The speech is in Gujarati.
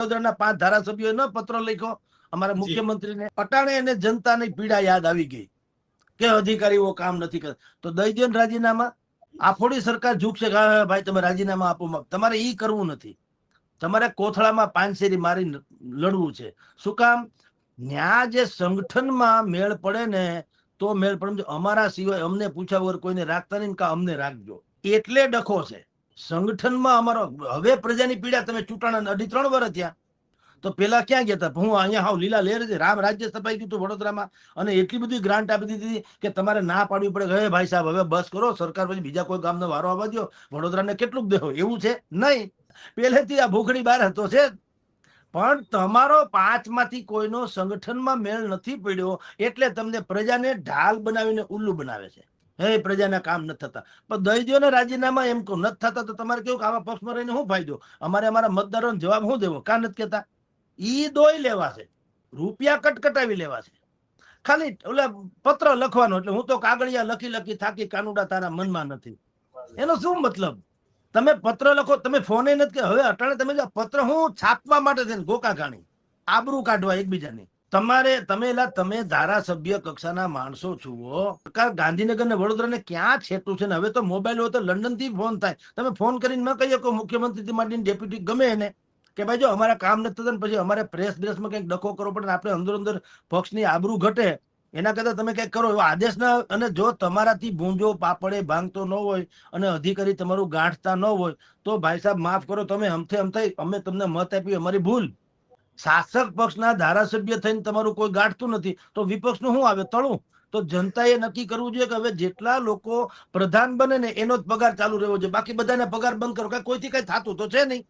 વડોદરાના પાંચ ધારાસભ્યોએ ન પત્ર લખ્યો. અમારા મુખ્યમંત્રીને અટાણે અને જનતાની પીડા યાદ આવી ગઈ કે અધિકારીઓ કામ નથી કરતા તો દઈ દો રાજીનામા આફોડી સરકાર ઝૂકશે. ભાઈ તમે રાજીનામા આપો તમારે ઈ કરવું નથી. તમારે કોથળામાં પાંચસેરી મારી લડવું છે. શું કામ? ન્યા જે સંગઠનમાં મેળ પડે ને તો મેળ પડે. અમારા સિવાય અમને પૂછ્યા વગર કોઈને રાખતા નહીં કે અમને રાખજો. એટલે ડખો છે. સંગઠનમાં અમારો હવે પ્રજાની પીડા તમે ચૂંટાણા અઢી ત્રણ વર્ષ થયા. તો પેલા ક્યાં ગયા હતા હું અહીંયા હાવ લીલા લેર છે. રામ રાજ્ય સ્થપાઈ હતું વડોદરામાં. અને એટલી બધી ગ્રાન્ટ આપી દીધી કે તમારે ના પાડવી પડે. હવે ભાઈ સાહેબ, હવે બસ કરો. સરકાર પછી બીજા કોઈ ગામનો વારો આવવા દો વડોદરાને કેટલું દેવો એવું છે? નહીં. પહેલેથી આ ભૂખડી બહાર હતો છે. પણ તમારો પાંચમાંથી કોઈનો સંગઠનમાં મેળ નથી પડ્યો એટલે તમને પ્રજાને ઢાલ બનાવીને ઉલ્લુ બનાવે છે. હે, પ્રજાના કામ ન થતા. પણ દઈ રાજીનામા એમ કહું, નથી થતા તો તમારે કેવું કે આવા પક્ષમાં રહીને શું ફાયદો? અમારે અમારા મતદારોને જવાબ શું દેવો? કા નથી કહેતા? ઈ દોઈ લેવા છે રૂપિયા કટકટાવી લેવા છે ખાલી ઓલા પત્ર લખવાનો એટલે હું તો કાગળિયા લખી લખી થાકી કાનુડા તારા મનમાં નથી. એનો શું મતલબ? તમે પત્ર લખો, તમે ફોને નથી કે હવે અટાણે તમે પત્ર હું છાપવા માટે છે ને ગોકા ગાણી આબરૂ કાઢવા એકબીજાની. તમારે, તમે એલા તમે ધારાસભ્ય કક્ષાના માણસો છો સરકાર ગાંધીનગર ને વડોદરા ને ક્યાં છેટું છે ને? હવે તો મોબાઈલ હોય તો લંડનથી ફોન થાય. તમે ફોન કરીને ન કહી શકો મુખ્યમંત્રી માંડીને ડેપ્યુટી ગમે એને. કે ભાઈ જો અમારા કામ નથી થતા પછી અમારે પ્રેસ બ્રેસમાં કંઈક ડખો કરવો પડે આપણે અંદર અંદર પક્ષની આબરૂ ઘટે. એના કરતા તમે કંઈક કરો, એવો આદેશ ના અને જો તમારાથી ભૂંજો, પાપડે ભાંગતો ન હોય અને અધિકારી તમારું ગાંઠતા ન હોય, તો ભાઈ સાહેબ માફ કરો, તમે અમથે અમથે અમે તમને મત આપી અમારી ભૂલ. શાસક પક્ષના ધારાસભ્ય થઈને તમારું કોઈ ગાંઠતું નથી, તો વિપક્ષનું શું આવે? તળું. તો જનતાએ નક્કી કરવું જોઈએ કે હવે જેટલા લોકો પ્રધાન બને ને એનો જ પગાર ચાલુ રહેવો જોઈએ. બાકી બધાને પગાર બંધ કરો. કે કોઈથી કઈ થતું તો છે નહીં.